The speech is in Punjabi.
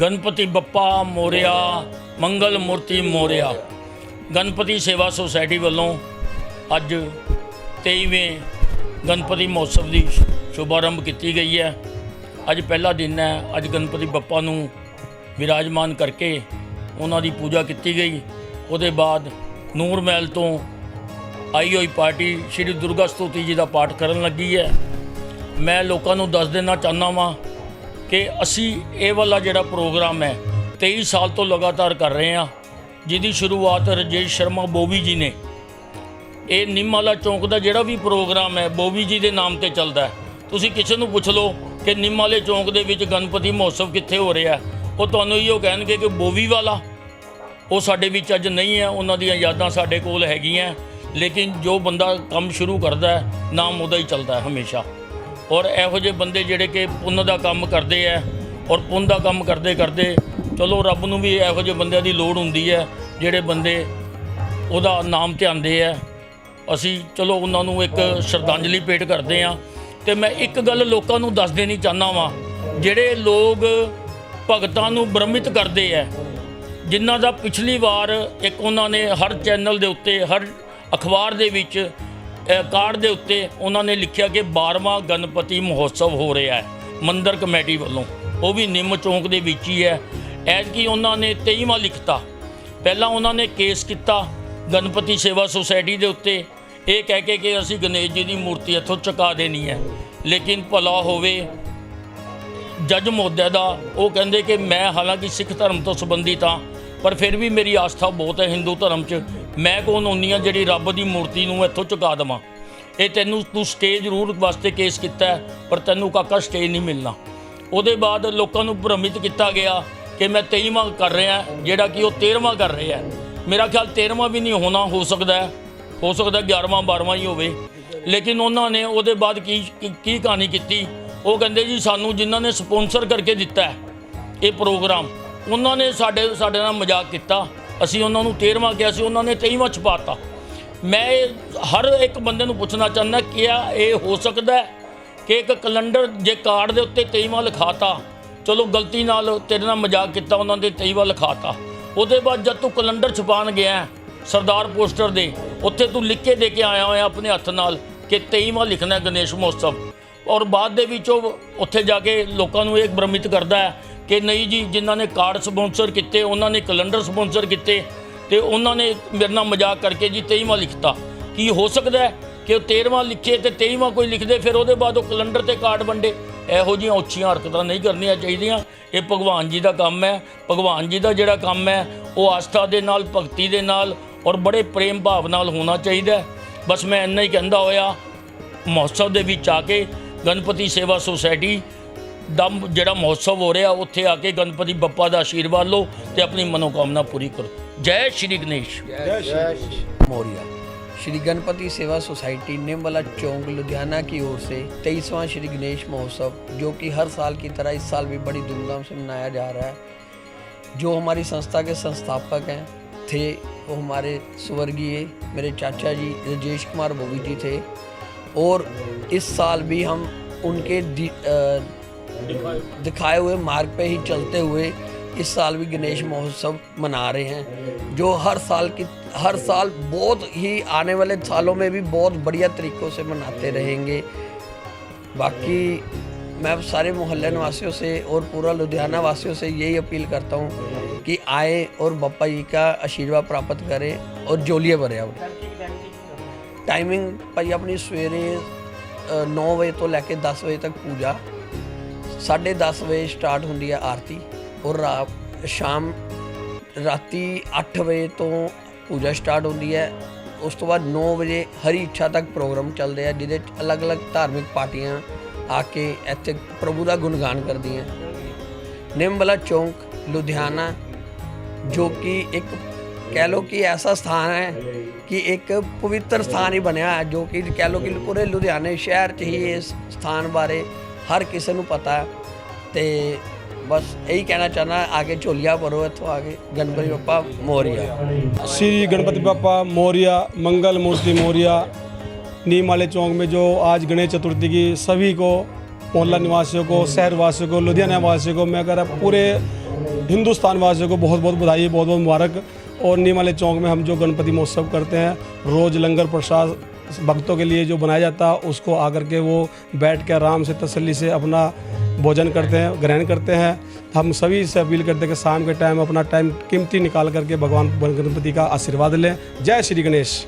ਗਣਪਤੀ ਬੱਪਾ ਮੋਰਿਆ, ਮੰਗਲ ਮੂਰਤੀ ਮੋਰਿਆ। ਗਣਪਤੀ ਸੇਵਾ ਸੁਸਾਇਟੀ ਵੱਲੋਂ ਅੱਜ 23ਵੇਂ ਗਣਪਤੀ ਮਹੋਤਸਵ ਦੀ ਸ਼ੁਭਾਰੰਭ ਕੀਤੀ ਗਈ ਹੈ। ਅੱਜ ਪਹਿਲਾ ਦਿਨ ਹੈ, ਅੱਜ ਗਣਪਤੀ ਬੱਪਾ ਨੂੰ ਵਿਰਾਜਮਾਨ ਕਰਕੇ ਉਹਨਾਂ ਦੀ ਪੂਜਾ ਕੀਤੀ ਗਈ। ਉਹਦੇ ਬਾਅਦ ਨੂਰ ਮਹਿਲ ਤੋਂ ਆਈ ਹੋਈ ਪਾਰਟੀ ਸ਼੍ਰੀ ਦੁਰਗਾ ਸਤੁਤੀ ਜੀ ਦਾ ਪਾਠ ਕਰਨ ਲੱਗੀ ਹੈ। ਮੈਂ ਲੋਕਾਂ ਨੂੰ ਦੱਸ ਦੇਣਾ ਚਾਹੁੰਦਾ ਵਾਂ ਕਿ ਅਸੀਂ ਇਹ ਵਾਲਾ ਜਿਹੜਾ ਪ੍ਰੋਗਰਾਮ ਹੈ 23 ਸਾਲ ਤੋਂ ਲਗਾਤਾਰ ਕਰ ਰਹੇ ਹਾਂ। ਜਿਹਦੀ ਸ਼ੁਰੂਆਤ ਰਜੇਸ਼ ਸ਼ਰਮਾ ਬੋਬੀ ਜੀ ਨੇ। ਇਹ ਨਿੰਮਾਲਾ ਚੌਂਕ ਦਾ ਜਿਹੜਾ ਵੀ ਪ੍ਰੋਗਰਾਮ ਹੈ ਬੋਬੀ ਜੀ ਦੇ ਨਾਮ ਤੇ ਚੱਲਦਾ ਤੁਸੀਂ ਕਿਸੇ ਨੂੰ ਪੁੱਛ ਲਓ ਕਿ ਨਿੰਮਾਲੇ ਚੌਂਕ ਦੇ ਵਿੱਚ ਗਣਪਤੀ ਮਹੋਤਸਵ ਕਿੱਥੇ ਹੋ ਰਿਹਾ ਉਹ ਤੁਹਾਨੂੰ ਇਹੋ ਕਹਿਣਗੇ ਕਿ ਬੋਬੀ ਵਾਲਾ। ਉਹ ਸਾਡੇ ਵਿੱਚ ਅੱਜ ਨਹੀਂ ਹੈ, ਉਹਨਾਂ ਦੀਆਂ ਯਾਦਾਂ ਸਾਡੇ ਕੋਲ ਹੈਗੀਆਂ। ਲੇਕਿਨ ਜੋ ਬੰਦਾ ਕੰਮ ਸ਼ੁਰੂ ਕਰਦਾ ਹੈ, ਨਾਮ ਉਹਦਾ ਹੀ ਚੱਲਦਾ ਹੈ ਹਮੇਸ਼ਾ। ਔਰ ਇਹੋ ਜਿਹੇ ਬੰਦੇ ਜਿਹੜੇ ਕਿ ਪੁੰਨ ਦਾ ਕੰਮ ਕਰਦੇ ਹੈ ਔਰ ਪੁੰਨ ਦਾ ਕੰਮ ਕਰਦੇ ਕਰਦੇ ਚਲੋ ਰੱਬ ਨੂੰ ਵੀ ਇਹੋ ਜਿਹੇ ਬੰਦਿਆਂ ਦੀ ਲੋੜ ਹੁੰਦੀ ਹੈ, ਜਿਹੜੇ ਬੰਦੇ ਉਹਦਾ ਨਾਮ ਧਿਆਉਂਦੇ ਹੈ ਅਸੀਂ ਚਲੋ ਉਹਨਾਂ ਨੂੰ ਇੱਕ ਸ਼ਰਧਾਂਜਲੀ ਭੇਟ ਕਰਦੇ ਹਾਂ ਤੇ ਮੈਂ ਇੱਕ ਗੱਲ ਲੋਕਾਂ ਨੂੰ ਦੱਸ ਦੇਣੀ ਚਾਹੁੰਦਾ ਵਾਂ, ਜਿਹੜੇ ਲੋਕ ਭਗਤਾਂ ਨੂੰ ਬ੍ਰਹਮਿਤ ਕਰਦੇ ਹੈ ਜਿਨ੍ਹਾਂ ਦਾ ਪਿਛਲੀ ਵਾਰ ਇੱਕ ਉਹਨਾਂ ਨੇ ਹਰ ਚੈਨਲ ਦੇ ਉੱਤੇ, ਹਰ ਅਖਬਾਰ ਦੇ ਵਿੱਚ ਕਾਰਡ ਦੇ ਉੱਤੇ ਉਹਨਾਂ ਨੇ ਲਿਖਿਆ ਕਿ 12ਵਾਂ ਗਣਪਤੀ ਮਹੋਤਸਵ ਹੋ ਰਿਹਾ ਹੈ, ਮੰਦਰ ਕਮੇਟੀ ਵੱਲੋਂ। ਉਹ ਵੀ ਨਿੰਮ ਚੌਂਕ ਦੇ ਵਿੱਚ ਹੀ ਹੈ। ਐਤਕੀ ਉਹਨਾਂ ਨੇ 23ਵਾਂ ਲਿਖਤਾ। ਪਹਿਲਾਂ ਉਹਨਾਂ ਨੇ ਕੇਸ ਕੀਤਾ ਗਣਪਤੀ ਸੇਵਾ ਸੁਸਾਇਟੀ ਦੇ ਉੱਤੇ। ਇਹ ਕਹਿ ਕੇ ਕਿ ਅਸੀਂ ਗਣੇਸ਼ ਜੀ ਦੀ ਮੂਰਤੀ ਇੱਥੋਂ ਚੁਕਾ ਦੇਣੀ ਹੈ। ਲੇਕਿਨ ਭਲਾ ਹੋਵੇ, ਜੱਜ ਮਹੋਦਿਆ ਦਾ, ਉਹ ਕਹਿੰਦੇ ਕਿ ਮੈਂ ਹਾਲਾਂਕਿ ਸਿੱਖ ਧਰਮ ਤੋਂ ਸੰਬੰਧਿਤ ਹਾਂ, ਪਰ ਫਿਰ ਵੀ ਮੇਰੀ ਆਸਥਾ ਬਹੁਤ ਹੈ ਹਿੰਦੂ ਧਰਮ 'ਚ। ਮੈਂ ਕੌਣ ਹੁੰਨੀ ਆ ਜਿਹੜੀ ਰੱਬ ਦੀ ਮੂਰਤੀ ਨੂੰ ਇੱਥੋਂ ਚੁਕਾ ਦੇਵਾਂ? ਇਹ ਤੈਨੂੰ ਤੂੰ ਸਟੇਜ ਜ਼ਰੂਰ ਵਾਸਤੇ ਕੇਸ ਕੀਤਾ ਹੈ, ਪਰ ਤੈਨੂੰ ਕਾਕਾ ਸਟੇਜ ਨਹੀਂ ਮਿਲਣਾ। ਉਹਦੇ ਬਾਅਦ ਲੋਕਾਂ ਨੂੰ ਭ੍ਰਮਿਤ ਕੀਤਾ ਗਿਆ ਕਿ ਮੈਂ 23ਵਾਂ ਕਰ ਰਿਹਾ ਜਿਹੜਾ ਕਿ ਉਹ 13ਵਾਂ ਕਰ ਰਿਹਾ ਮੇਰਾ ਖਿਆਲ 13ਵਾਂ ਵੀ ਨਹੀਂ ਹੋਣਾ ਹੋ ਸਕਦਾ ਹੈ। ਹੋ ਸਕਦਾ 11ਵਾਂ 12ਵਾਂ ਹੀ ਹੋਵੇ। ਲੇਕਿਨ ਉਹਨਾਂ ਨੇ ਉਹਦੇ ਬਾਅਦ ਕੀ ਕੀ- ਕੀ ਕਹਾਣੀ ਕੀਤੀ? ਉਹ ਕਹਿੰਦੇ ਜੀ ਸਾਨੂੰ ਜਿਨ੍ਹਾਂ ਨੇ ਸਪਾਂਸਰ ਕਰਕੇ ਦਿੱਤਾ ਹੈ ਇਹ ਪ੍ਰੋਗਰਾਮ ਉਹਨਾਂ ਨੇ ਸਾਡੇ ਸਾਡੇ ਨਾਲ ਮਜ਼ਾਕ ਕੀਤਾ। ਅਸੀਂ ਉਹਨਾਂ ਨੂੰ 13ਵਾਂ ਕਿਹਾ ਸੀ, ਉਹਨਾਂ ਨੇ 23ਵਾਂ ਛਪਾਤਾ। ਮੈਂ ਇਹ ਹਰ ਇੱਕ ਬੰਦੇ ਨੂੰ ਪੁੱਛਣਾ ਚਾਹੁੰਦਾ ਕਿ ਆ, ਇਹ ਹੋ ਸਕਦਾ ਹੈ ਕਿ ਇੱਕ ਕੈਲੰਡਰ ਜੇ ਕਾਰਡ ਦੇ ਉੱਤੇ 23ਵਾਂ ਲਿਖਾਤਾ, ਚਲੋ ਗਲਤੀ ਨਾਲ ਤੇਰੇ ਨਾਲ ਮਜ਼ਾਕ ਕੀਤਾ, ਉਹਨਾਂ ਦੇ 23ਵਾਂ ਲਿਖਾਤਾ। ਉਹਦੇ ਬਾਅਦ ਜਦ ਤੂੰ ਕੈਲੰਡਰ ਛਪਾਉਣ ਗਿਆ ਸਰਦਾਰ ਪੋਸਟਰ ਦੇ, ਉੱਥੇ ਤੂੰ ਲਿਖ ਕੇ ਦੇ ਕੇ ਆਇਆ ਹੋਇਆ ਆਪਣੇ ਹੱਥ ਨਾਲ ਕਿ 23ਵਾਂ ਲਿਖਣਾ ਗਣੇਸ਼ ਮਹੋਤਸਵ। ਔਰ ਬਾਅਦ ਦੇ ਵਿੱਚ ਉਹ ਉੱਥੇ ਜਾ ਕੇ ਲੋਕਾਂ ਨੂੰ ਇਹ ਭ੍ਰਮਿਤ ਕਰਦਾ ਹੈ ਕਿ ਨਹੀਂ ਜੀ, ਜਿਨ੍ਹਾਂ ਨੇ ਕਾਰਡ ਸਪਾਂਸਰ ਕੀਤੇ, ਉਹਨਾਂ ਨੇ ਕੈਲੰਡਰ ਸਪਾਂਸਰ ਕੀਤੇ ਤੇ ਉਹਨਾਂ ਨੇ ਮੇਰੇ ਨਾਲ ਮਜ਼ਾਕ ਕਰਕੇ ਜੀ 23ਵਾਂ ਲਿਖਤਾ। ਕੀ ਹੋ ਸਕਦਾ ਕਿ ਉਹ 13ਵਾਂ ਲਿਖੇ ਤੇ 23ਵਾਂ ਕੋਈ ਲਿਖਦੇ, ਫਿਰ ਉਹਦੇ ਬਾਅਦ ਉਹ ਕੈਲੰਡਰ ਤੇ ਕਾਰਡ ਵੰਡੇ? ਇਹੋ ਜਿਹੀਆਂ ਉੱਚੀਆਂ ਹਰਕਤਾਂ ਨਹੀਂ ਕਰਨੀਆਂ ਚਾਹੀਦੀਆਂ। ਇਹ ਭਗਵਾਨ ਜੀ ਦਾ ਕੰਮ ਹੈ। ਭਗਵਾਨ ਜੀ ਦਾ ਜਿਹੜਾ ਕੰਮ ਹੈ, ਉਹ ਆਸਥਾ ਦੇ ਨਾਲ, ਭਗਤੀ ਦੇ ਨਾਲ ਔਰ ਬੜੇ ਪ੍ਰੇਮ ਭਾਵ ਨਾਲ ਹੋਣਾ ਚਾਹੀਦਾ ਬਸ ਮੈਂ ਇੰਨਾ ਹੀ ਕਹਿੰਦਾ ਹੋਇਆ। ਮਹੋਤਸਵ ਦੇ ਵਿੱਚ ਆ ਕੇ ਗਣਪਤੀ ਸੇਵਾ ਸੁਸਾਇਟੀ ਦਾ ਜਿਹੜਾ ਮਹੋਤਸਵ ਹੋ ਰਿਹਾ ਉੱਥੇ ਆ ਕੇ ਗਣਪਤੀ ਬੱਪਾ ਦਾ ਆਸ਼ੀਰਵਾਦ ਲਓ ਤੇ ਆਪਣੀ ਮਨੋਕਾਮਨਾ ਪੂਰੀ ਕਰੋ ਜੈ ਸ਼੍ਰੀ ਗਣੇਸ਼ मौर्य श्री गणपति सेवा सोसाइटी निम्बला चौक लुधियाना की ओर से तेईसवां श्री गणेश महोत्सव जो कि हर साल की तरह इस साल भी बड़ी धूमधाम से मनाया जा रहा है जो हमारी संस्था के संस्थापक हैं थे वो हमारे स्वर्गीय मेरे चाचा जी राजेश कुमार बोगी जी थे और इस साल भी हम उनके दि- अ, दिखाए हुए मार्ग पे ही चलते हुए इस साल भी गणेश महोत्सव मना रहे हैं, जो हर साल की, हर साल बहुत ही आने वाले सालों में भी बहुत बढ़िया तरीक़ों से मनाते रहेंगे। बाकी मैं सारे मोहल्ले निवासियों से और पूरा लुधियाना वासियों से यही अपील करता हूँ कि आए और बप्पा जी का आशीर्वाद प्राप्त करें और जोलिए भरे अब। टाइमिंग भाई, अपनी सवेरे नौ बजे तो लैके दस बजे तक पूजा 10:30 ਵਜੇ ਸਟਾਰਟ ਹੁੰਦੀ ਹੈ ਆਰਤੀ ਔਰ ਰਾ- ਸ਼ਾਮ ਰਾਤੀ 8 ਵਜੇ ਤੋਂ ਪੂਜਾ ਸਟਾਰਟ ਹੁੰਦੀ ਹੈ। ਉਸ ਤੋਂ ਬਾਅਦ 9 ਵਜੇ ਹਰੀ ਇੱਛਾ ਤੱਕ ਪ੍ਰੋਗਰਾਮ ਚੱਲਦੇ ਆ, ਜਿਹਦੇ 'ਚ ਅਲੱਗ-ਅਲੱਗ ਧਾਰਮਿਕ ਪਾਰਟੀਆਂ ਆ ਕੇ ਇੱਥੇ ਪ੍ਰਭੂ ਦਾ ਗੁਣਗਾਨ ਕਰਦੀਆਂ। ਨਿੰਬਲਾ ਚੌਂਕ, ਲੁਧਿਆਣਾ, ਜੋ ਕਿ ਇੱਕ ਕਹਿ ਲੋ ਕਿ ਐਸਾ ਸਥਾਨ ਹੈ ਕਿ ਇੱਕ ਪਵਿੱਤਰ ਸਥਾਨ ਹੀ ਬਣਿਆ ਹੈ ਜੋ ਕਿ ਕਹਿ ਲੋ ਕਿ ਪੂਰੇ ਲੁਧਿਆਣੇ ਸ਼ਹਿਰ 'ਚ ਹੀ ਇਸ ਸਥਾਨ ਬਾਰੇ ਹਰ ਕਿਸੇ ਨੂੰ ਪਤਾ ਹੈ ਤੇ ਬਸ ਇਹੀ ਕਹਿਣਾ ਚਾਹਨਾ ਆਗੇ ਝੋਲੀਆਂ ਭਰੋ ਇੱਥੋਂ ਆਗੇ ਗਣਪਤੀ ਬੱਪਾ ਮੋਰੀਆ श्री गणपति बापा मौर्य मंगल मूर्ति मौर्य नीम वाले चौक में जो आज गणेश चतुर्थी की सभी को मोहल्ला निवासियों को शहर वासियों को लुधियाना वासियों को मैं अगर पूरे हिंदुस्तान वासियों को बहुत बहुत बधाई बहुत बहुत मुबारक और नीमाले चौक में हम जो गणपति महोत्सव करते हैं रोज़ लंगर प्रसाद भक्तों के लिए जो बनाया जाता है उसको आकर के वो बैठ के आराम से, तसल्ली से अपना भोजन करते हैं, ग्रहण करते हैं। हम सभी से अपील करते हैं कि शाम के टाइम अपना टाइम कीमती निकाल करके भगवान गणपति का आशीर्वाद लें। जय श्री गणेश।